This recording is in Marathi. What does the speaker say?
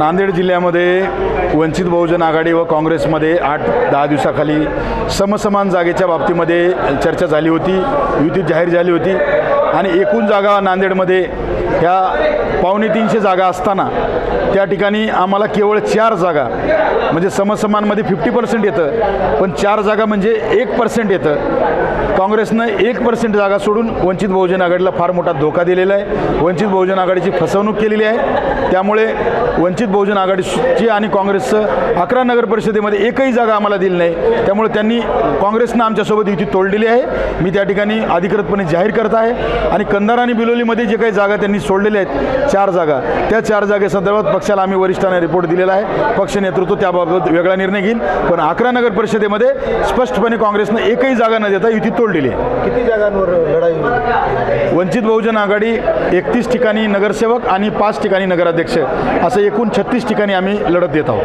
नांदेड जिल्ह्यामध्ये वंचित बहुजन आघाडी व काँग्रेसमध्ये आठ दहा दिवसाखाली समसमान जागेच्या बाबतीमध्ये चर्चा झाली होती युती जाहीर झाली होती. आणि एकूण जागा नांदेडमध्ये ह्या पावणे तीनशे जागा असताना त्या ठिकाणी आम्हाला केवळ चार जागा म्हणजे समसमानमध्ये फिफ्टी पर्सेंट येतं पण चार जागा म्हणजे एक पर्सेंट येतं. काँग्रेसनं एक पर्सेंट जागा सोडून वंचित बहुजन आघाडीला फार मोठा धोका दिलेला आहे. वंचित बहुजन आघाडीची फसवणूक केलेली आहे. त्यामुळे वंचित बहुजन आघाडीची आणि काँग्रेसचं अकरा नगर परिषदेमध्ये एकही जागा आम्हाला दिली नाही. त्यामुळे त्यांनी काँग्रेसनं आमच्यासोबत युती तोडलेली आहे. मी त्या ठिकाणी अधिकृतपणे जाहीर करत आहे. आणि कंधार आणि बिलोलीमध्ये जे काही जागा त्यांनी सोडलेल्या आहेत चार जागा. त्या चार जागेसंदर्भात पक्षाला आम्ही वरिष्ठांना रिपोर्ट दिलेला आहे. पक्ष नेतृत्व त्याबाबत वेगळा निर्णय घेईल. पण अकरा नगर परिषदेमध्ये स्पष्टपणे काँग्रेसनं एकही जागा न देता युती तोडलेली आहे. किती जागांवर लढाई? वंचित बहुजन आघाडी एकतीस ठिकाणी नगरसेवक आणि पाच ठिकाणी नगराध्यक्ष. असं एकूण छत्तीस ठिकाणी आम्ही लढत देत आहोत.